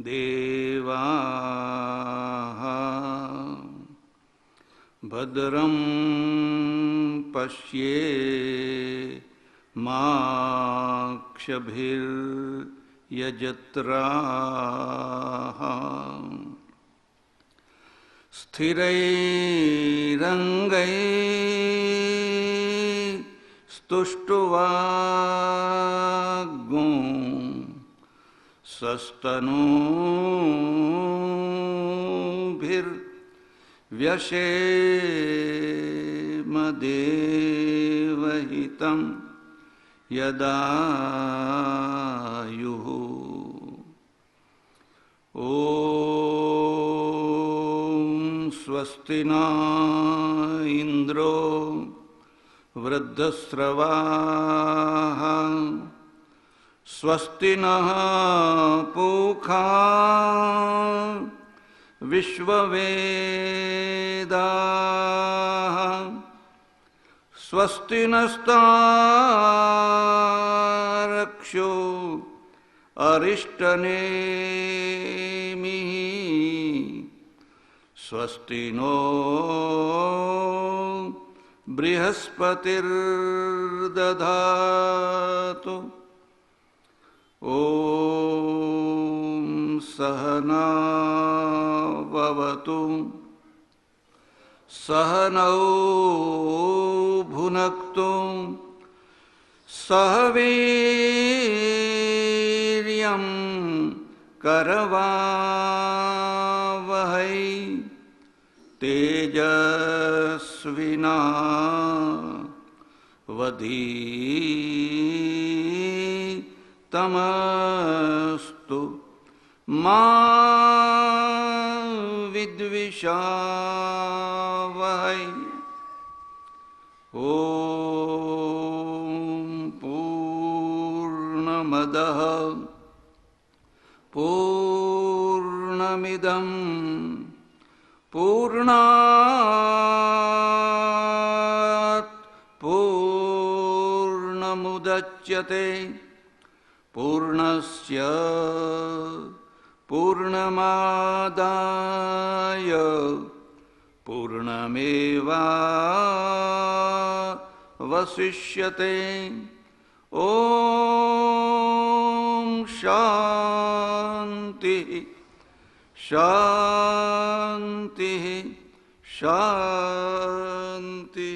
देवाः भद्रं पश्ये माक्षभिर्यजत्राः स्थिरैरङ्गैः स्तुष्टुवाग्गुं सस्तनूभिर्व्यशेमदेवहितं यदायुः ॐ स्वस्ति न इन्द्रो वृद्धस्रवाः સ્વસ્તિ ન પૂખા વિશ્વવેદા સ્વસ્તિ નસ્તારક્ષો અરિષ્ટનેમિ સ્વસ્તિ નો બૃહસ્પતિર્દધાતુ ॐ सहनावतु सहनौ भुनक्तु। सह वीर्यं करवावहै। तेजस्विना वधीतमस्तु मा विद्विषावहै ॐ पूर्णमदः पूर्णमिदं पूर्णात् पूर्णमुदच्यते પૂર્ણસ્ય પૂર્ણમાદાય પૂર્ણમેવા વશિષ્યતે ઓમ શાંતિ શાંતિ શાંતિ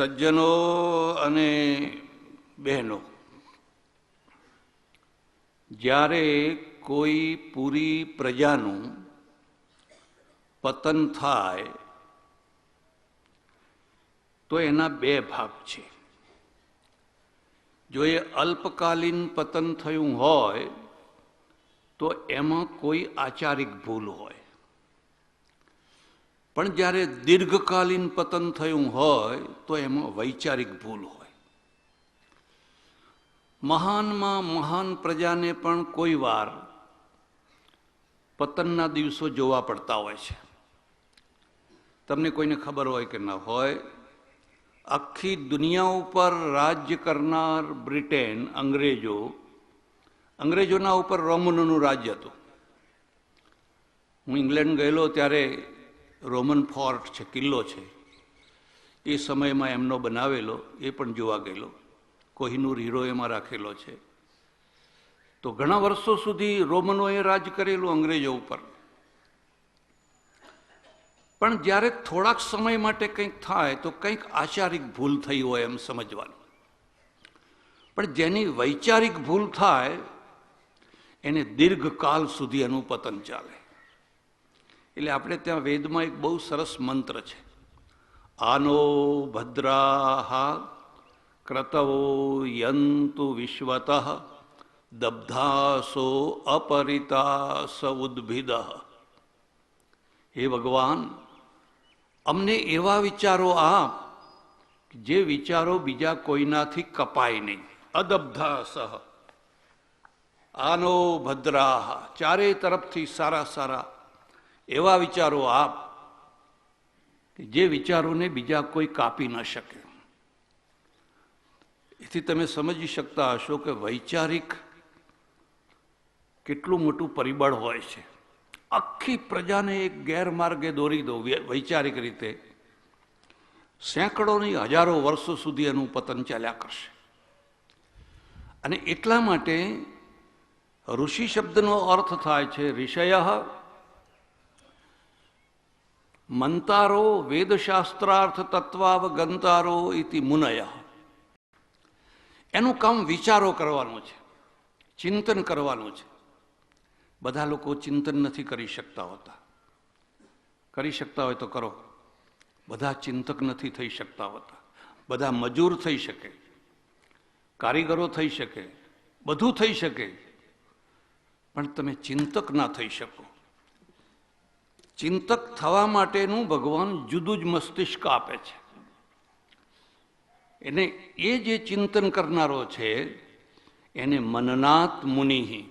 સજ્જનો અને બહેનો, જ્યારે કોઈ પૂરી પ્રજાનું પતન થાય, તો એના બે ભાગ છે. જો એ અલ્પકાલીન પતન થયું હોય, તો એમાં કોઈ આચારિક ભૂલ હોય. પણ જ્યારે દીર્ઘકાલીન પતન થયું હોય તો એમાં વૈચારિક ભૂલ હોય. મહાનમાં મહાન પ્રજાને પણ કોઈ વાર પતનના દિવસો જોવા પડતા હોય છે. તમને કોઈને ખબર હોય કે ન હોય, આખી દુનિયા ઉપર રાજ્ય કરનાર બ્રિટેન, અંગ્રેજો, અંગ્રેજોના ઉપર રોમનોનું રાજ્ય હતું. હું ઇંગ્લેન્ડ ગયેલો ત્યારે રોમન ફોર્ટ છે, કિલ્લો છે. એ સમયમાં એમનો બનાવેલો, એ પણ જોવા ગયેલો. કોહિનૂર હીરો એમાં રાખેલો છે. તો ઘણા વર્ષો સુધી રોમનોએ રાજ કરેલું અંગ્રેજો ઉપર. પણ જ્યારે થોડાક સમય માટે કંઈક થાય, તો કંઈક આચારિક ભૂલ થઈ હોય એમ સમજવાનું. પણ જેની વૈચારિક ભૂલ થાય, એને દીર્ઘકાલ સુધી એનું પતન ચાલે. એટલે આપણે ત્યાં વેદમાં એક બહુ સરસ મંત્ર છે. આનો ભદ્રાહ ક્રતવો યંતુ વિશ્વત, દબ્ધાસો અપરિતાસ ઉદ્ભિદ. હે ભગવાન, અમને એવા વિચારો આપ જે વિચારો બીજા કોઈનાથી કપાય નહીં. અદબ્ધાસ. આનો ભદ્રાહ. ચારે તરફથી સારા સારા એવા વિચારો આપ કે જે વિચારોને બીજા કોઈ કાપી ન શકે. એથી તમે સમજી શકતા હશો કે વૈચારિક કેટલું મોટું પરિબળ હોય છે. આખી પ્રજાને એક ગેરમાર્ગે દોરી દો વૈચારિક રીતે. સેંકડોની હજારો વર્ષો સુધી એનું પતન ચાલ્યા કરશે. અને એટલા માટે ઋષિ શબ્દનો અર્થ થાય છે, ઋષય મંતારો વેદશાસ્ત્રાર્થ તત્વાવગંતારો ઇતિ મુનય. એનું કામ વિચારો કરવાનું છે, ચિંતન કરવાનું છે. બધા લોકો ચિંતન નથી કરી શકતા હોતા. કરી શકતા હોય તો કરો. બધા ચિંતક નથી થઈ શકતા હોતા. બધા મજૂર થઈ શકે. કારીગરો થઈ શકે. બધું થઈ શકે. પણ તમે ચિંતક ના થઈ શકો. ચિંતક થવા માટેનું ભગવાન જુદું જ મસ્તિષ્ક આપે છે. એને એ જે ચિંતન કરનારો છે, એને મનનાથ મુનિ.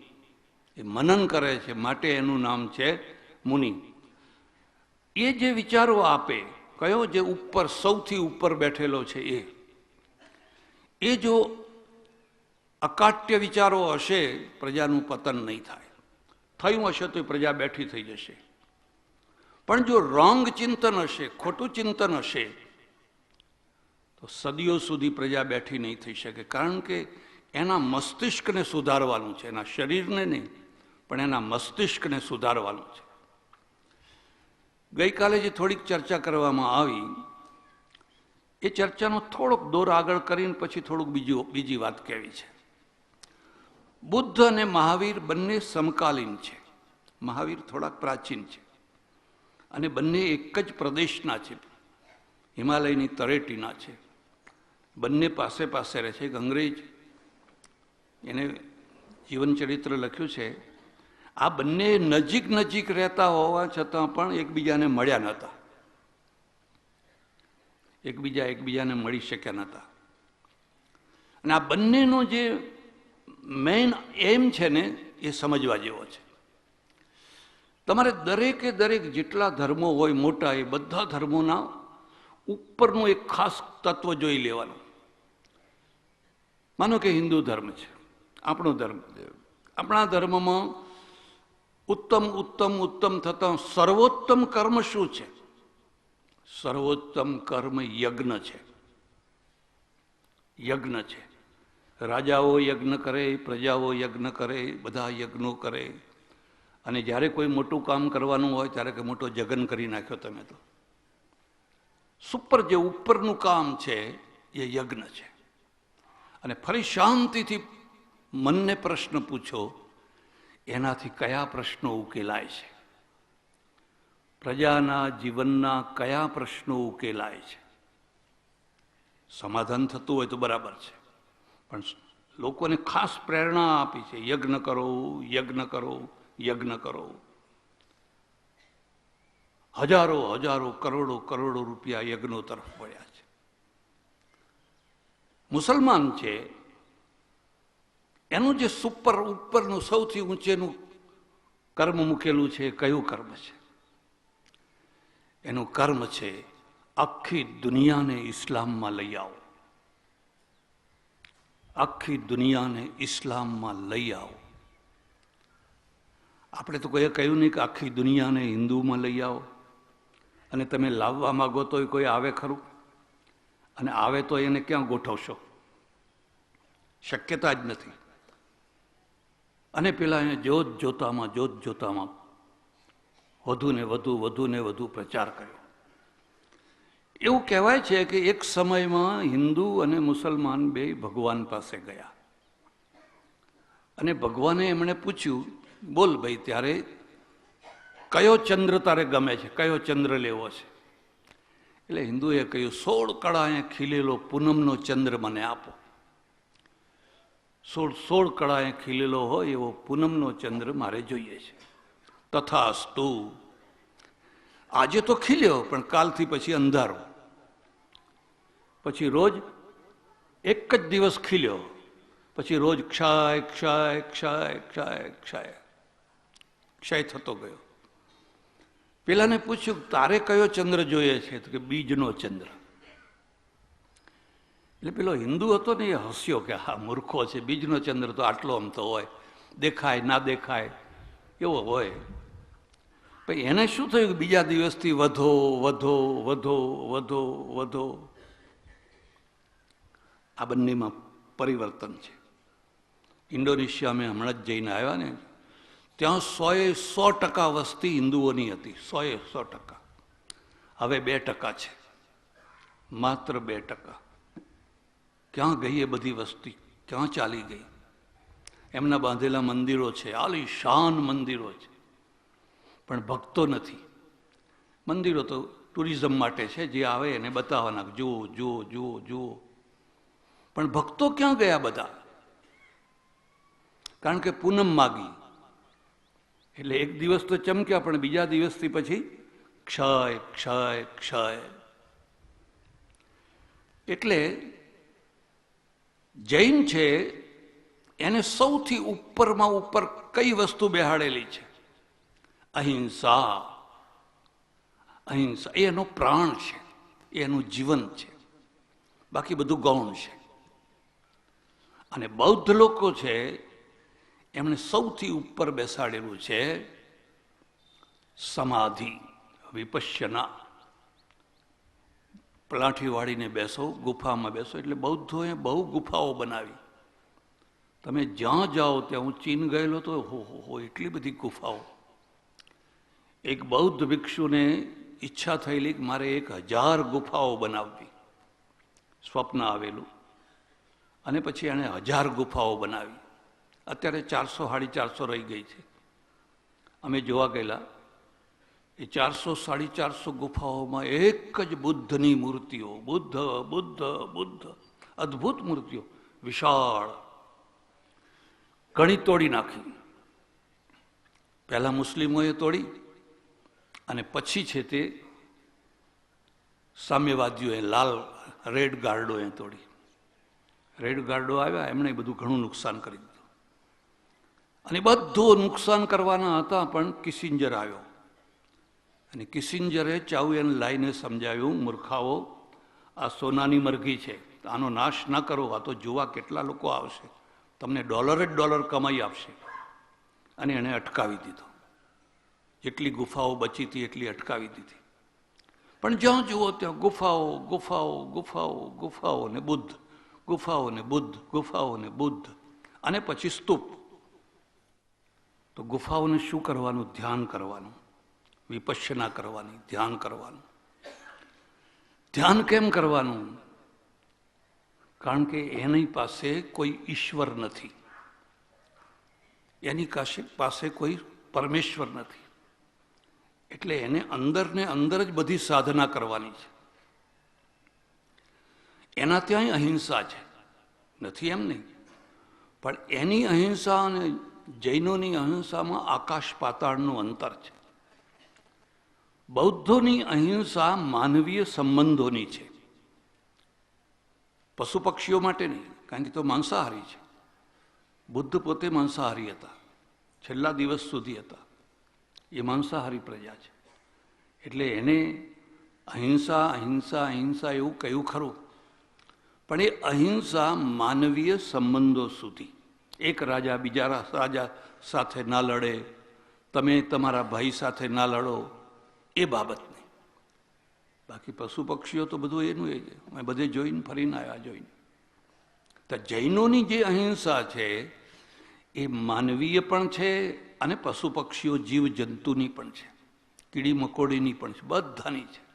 એ મનન કરે છે, માટે એનું નામ છે મુનિ. એ જે વિચારો આપે, કયો જે ઉપર સૌથી ઉપર બેઠેલો છે એ. એ જો અકાટ્ય વિચારો હશે, પ્રજાનું પતન નહીં થાય. થયું હશે તો પ્રજા બેઠી થઈ જશે. પણ જો રોંગ ચિંતન હશે, ખોટું ચિંતન હશે, તો સદીઓ સુધી પ્રજા બેઠી નહીં થઈ શકે. કારણ કે એના મસ્તિષ્કને સુધારવાનું છે. એના શરીરને નહીં, પણ એના મસ્તિષ્કને સુધારવાનું છે. ગઈકાલે જે થોડીક ચર્ચા કરવામાં આવી, એ ચર્ચાનો થોડોક દોર આગળ કરીને પછી થોડુંક બીજું, બીજી વાત કહેવી છે. બુદ્ધ અને મહાવીર બંને સમકાલીન છે. મહાવીર થોડાક પ્રાચીન છે. અને બંને એક જ પ્રદેશના છે. હિમાલયની તળેટીના છે. બંને પાસે પાસે રહે છે એક અંગ્રેજ. એને જીવન ચરિત્ર લખ્યું છે. આ બંને નજીક નજીક રહેતા હોવા છતાં પણ એકબીજાને મળ્યા નહોતા. એકબીજા એકબીજાને મળી શક્યા નહોતા. અને આ બંનેનો જે મેઇન એમ છે ને એ સમજવા જેવો છે. તમારે દરેકે દરેક જેટલા ધર્મો હોય મોટા, એ બધા ધર્મોના ઉપરનું એક ખાસ તત્વ જોઈ લેવાનું. માનો કે હિન્દુ ધર્મ છે, આપણો ધર્મ. આપણા ધર્મમાં ઉત્તમ ઉત્તમ ઉત્તમ થતા સર્વોત્તમ કર્મ શું છે? સર્વોત્તમ કર્મ યજ્ઞ છે. યજ્ઞ છે. રાજાઓ યજ્ઞ કરે, પ્રજાઓ યજ્ઞ કરે, બધા યજ્ઞો કરે. અને જ્યારે કોઈ મોટું કામ કરવાનું હોય ત્યારે કે મોટો જગન કરી નાખ્યો તમે તો. સુપર જે ઉપરનું કામ છે એ યજ્ઞ છે. અને ફરી શાંતિથી મનને પ્રશ્ન પૂછો, એનાથી કયા પ્રશ્નો ઉકેલાય છે? પ્રજાના જીવનના કયા પ્રશ્નો ઉકેલાય છે? સમાધાન થતું હોય તો બરાબર છે. પણ લોકોને ખાસ પ્રેરણા આપી છે, યજ્ઞ કરો યજ્ઞ કરો. યજ્ઞ કરો. હજારો હજારો, કરોડો કરોડો રૂપિયા યજ્ઞો તરફ વળ્યા છે. મુસલમાન છે, એનું જે સુપર ઉપરનું સૌથી ઊંચેનું કર્મ મૂકેલું છે, કયું કર્મ છે? એનું કર્મ છે, આખી દુનિયાને ઇસ્લામમાં લઈ આવો. આખી દુનિયાને ઇસ્લામમાં લઈ આવો. આપણે તો કોઈએ કહ્યું નહીં કે આખી દુનિયાને હિન્દુમાં લઈ આવો. અને તમે લાવવા માગો તો કોઈ આવે ખરું? અને આવે તો એને ક્યાં ગોઠવશો? શક્યતા જ નથી. અને પેલા એને જોત જોતામાં જોત જોતામાં વધુ ને વધુ વધુ ને વધુ પ્રચાર કર્યો. એવું કહેવાય છે કે એક સમયમાં હિન્દુ અને મુસલમાન બે ભગવાન પાસે ગયા. અને ભગવાને એમણે પૂછ્યું બોલ ભાઈ, ત્યારે કયો ચંદ્ર તારે ગમે છે? કયો ચંદ્ર લેવો છે? એટલે હિન્દુએ કહ્યું, સોળ કળાએ ખીલેલો પૂનમનો ચંદ્ર મને આપો. સોળ સોળ કળાએ ખીલેલો હોય એવો પૂનમનો ચંદ્ર મારે જોઈએ છે. તથાસ્તુ. આજે તો ખીલ્યો, પણ કાલથી પછી અંધારો. પછી રોજ એક જ દિવસ ખીલ્યો. પછી રોજ ક્ષાય ક્ષાય ક્ષાય ક્ષાય, ક્ષય. ક્ષય થતો ગયો. પેલાને પૂછ્યું, તારે કયો ચંદ્ર જોઈએ છે? તો કે, બીજનો ચંદ્ર. એટલે પેલો હિન્દુ હતો ને, એ હસ્યો કે, હા, મૂર્ખો છે, બીજનો ચંદ્ર તો આટલો આમ તો હોય. દેખાય, ના દેખાય, એવો હોય. પછી એને શું થયું? બીજા દિવસથી વધો વધો વધો વધો વધો. આ બંનેમાં પરિવર્તન છે. ઇન્ડોનેશિયા અમે હમણાં જ જઈને આવ્યા ને ત્યાં સોએ સો ટકા વસ્તી હિન્દુઓની હતી. સોએ સો ટકા. હવે બે ટકા છે. માત્ર બે ટકા. ક્યાં ગઈ એ બધી વસ્તી? ક્યાં ચાલી ગઈ? એમના બાંધેલા મંદિરો છે. આલી શાન મંદિરો છે. પણ ભક્તો નથી. મંદિરો તો ટુરિઝમ માટે છે. જે આવે એને બતાવવાના જુઓ જુઓ જુઓ જુઓ. પણ ભક્તો ક્યાં ગયા બધા? કારણ કે પૂનમ માગી. એટલે એક દિવસ તો ચમક્યા, પણ બીજા દિવસથી પછી ક્ષય ક્ષય ક્ષય. એટલે જૈન છે, એને સૌથી ઉપરમાં ઉપર કઈ વસ્તુ બેહાડેલી છે? અહિંસા. અહિંસા. એનો પ્રાણ છે. એનું જીવન છે. બાકી બધું ગૌણ છે. અને બૌદ્ધ લોકો છે એમણે સૌથી ઉપર બેસાડેલું છે, સમાધિ, વિપશ્યના. પલાઠી વાળીને બેસો, ગુફામાં બેસો, એટલે બૌદ્ધોએ બહુ ગુફાઓ બનાવી. તમે જ્યાં જાઓ ત્યાં હું ચીન ગયેલો તો હો હો હો, એટલી બધી ગુફાઓ. એક બૌદ્ધ ભિક્ષુને ઈચ્છા થયેલી કે મારે એક હજાર ગુફાઓ બનાવવી. સ્વપ્ન આવેલું. અને પછી એણે હજાર ગુફાઓ બનાવી. અત્યારે ચારસો, સાડી ચારસો રહી ગઈ છે. અમે જોવા ગયેલા, એ ચારસો, સાડી ચારસો ગુફાઓમાં એક જ બુદ્ધની મૂર્તિઓ, બુદ્ધ બુદ્ધ બુદ્ધ, અદ્ભુત મૂર્તિઓ, વિશાળ. ઘણી તોડી નાખી. પહેલા મુસ્લિમોએ તોડી અને પછી છે તે સામ્યવાદીઓએ લાલ રેડ ગાર્ડોએ તોડી. રેડ ગાર્ડો આવ્યા, એમણે બધું ઘણું નુકસાન કરી અને બધું નુકસાન કરવાના હતા, પણ કિસિંજર આવ્યો. અને કિસિંજરે ચાઉએન લાઈને સમજાવ્યું, મૂર્ખાઓ, આ સોનાની મરઘી છે. આનો નાશ ના કરો, આ તો જોવા કેટલા લોકો આવશે. તમને ડોલર જ ડોલર કમાઈ આપશે. અને એણે અટકાવી દીધો. જેટલી ગુફાઓ બચી હતી, એટલી અટકાવી દીધી. પણ જ્યાં જુઓ, ત્યાં ગુફાઓ ગુફાઓ ગુફાઓ ગુફાઓ ને બુદ્ધ ગુફાઓ ને બુદ્ધ ગુફાઓ ને બુદ્ધ. અને પછી સ્તૂપ. તો ગુફાઓને શું કરવાનું? ધ્યાન કરવાનું. વિપશ્યના કરવાની, ધ્યાન કરવાનું. ધ્યાન કેમ કરવાનું? કારણ કે એની પાસે કોઈ ઈશ્વર નથી. એની પાસે કોઈ પરમેશ્વર નથી. એટલે એને અંદર ને અંદર જ બધી સાધના કરવાની છે. એના ત્યાં અહિંસા છે. નથી એમ નહીં. પણ એની અહિંસા અને જૈનોની અહિંસામાં આકાશ પાતાળનું અંતર છે. બૌદ્ધોની અહિંસા માનવીય સંબંધોની છે. પશુ પક્ષીઓ માટે નહીં, કારણ કે તો માંસાહારી છે. બુદ્ધ પોતે માંસાહારી હતા. છેલ્લા દિવસ સુધી હતા. એ માંસાહારી પ્રજા છે. એટલે એને અહિંસા અહિંસા અહિંસા એવું કહ્યું ખરું. પણ એ અહિંસા માનવીય સંબંધો સુધી એક રાજા બીજા રાજા સાથે ના લડે, તમે તમારા ભાઈ સાથે ના લડો, એ બાબતની. બાકી પશુ પક્ષીઓ તો બધું એનું એ અમે બધે જોઈને ફરીને આવ્યા જોઈને. તો જૈનોની જે અહિંસા છે, એ માનવીય પણ છે અને પશુ પક્ષીઓ જીવ જંતુની પણ છે. કીડી મકોડીની પણ છે, બધાની છે.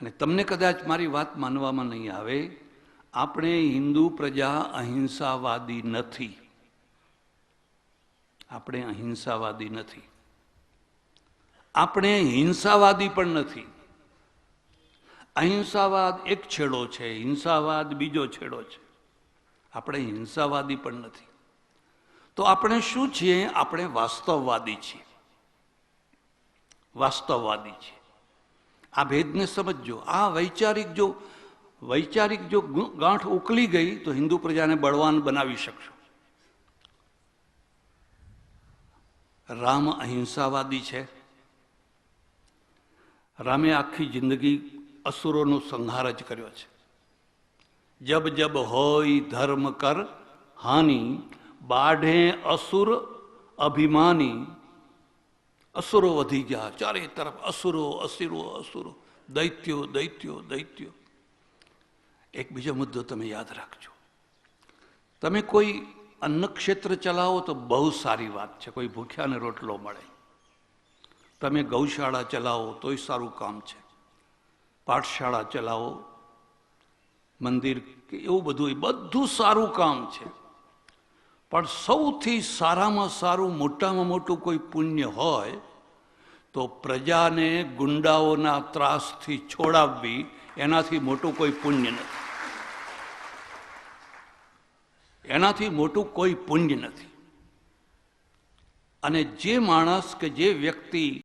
અને તમને કદાચ મારી વાત માનવામાં નહીં આવે આપણે હિન્દુ પ્રજા અહિંસાવાદી નથી. આપણે અહિંસાવાદી નથી. આપણે હિંસાવાદી પણ નથી. અહિંસાવાદ એક છેડો છે, હિંસાવાદ બીજો છેડો છે. આપણે હિંસાવાદી પણ નથી. તો આપણે શું છીએ? આપણે વાસ્તવવાદી છીએ. વાસ્તવવાદી છીએ. આ ભેદને સમજજો. આ વૈચારિક જો વૈચારિક જો ગાંઠ ઉકલી ગઈ તો હિન્દુ પ્રજાને બળવાન બનાવી શકશો. રામ અહિંસાવાદી છે. રામે આખી જિંદગી અસુરોનો સંહાર જ કર્યો છે. જબ જબ હોય ધર્મ કર હાનિ, બાઢે અસુર અભિમાની. અસુરો વધી ગયા, ચારે તરફ અસુરો અસુરો અસુરો, દૈત્યો દૈત્યો દૈત્યો. એક બીજો મુદ્દો તમે યાદ રાખજો. તમે કોઈ અન્ન ક્ષેત્ર ચલાવો તો બહુ સારી વાત છે. કોઈ ભૂખ્યાને રોટલો મળે. તમે ગૌશાળા ચલાવો તોય સારું કામ છે. પાઠશાળા ચલાવો, મંદિર કે એવું બધું બધું સારું કામ છે. પણ સૌથી સારામાં સારું, મોટામાં મોટું કોઈ પુણ્ય હોય, તો પ્રજાને ગુંડાઓના ત્રાસથી છોડાવવી એનાથી મોટું કોઈ પુણ્ય નથી. એનાથી મોટું કોઈ પુણ્ય નથી. અને જે માણસ કે જે વ્યક્તિ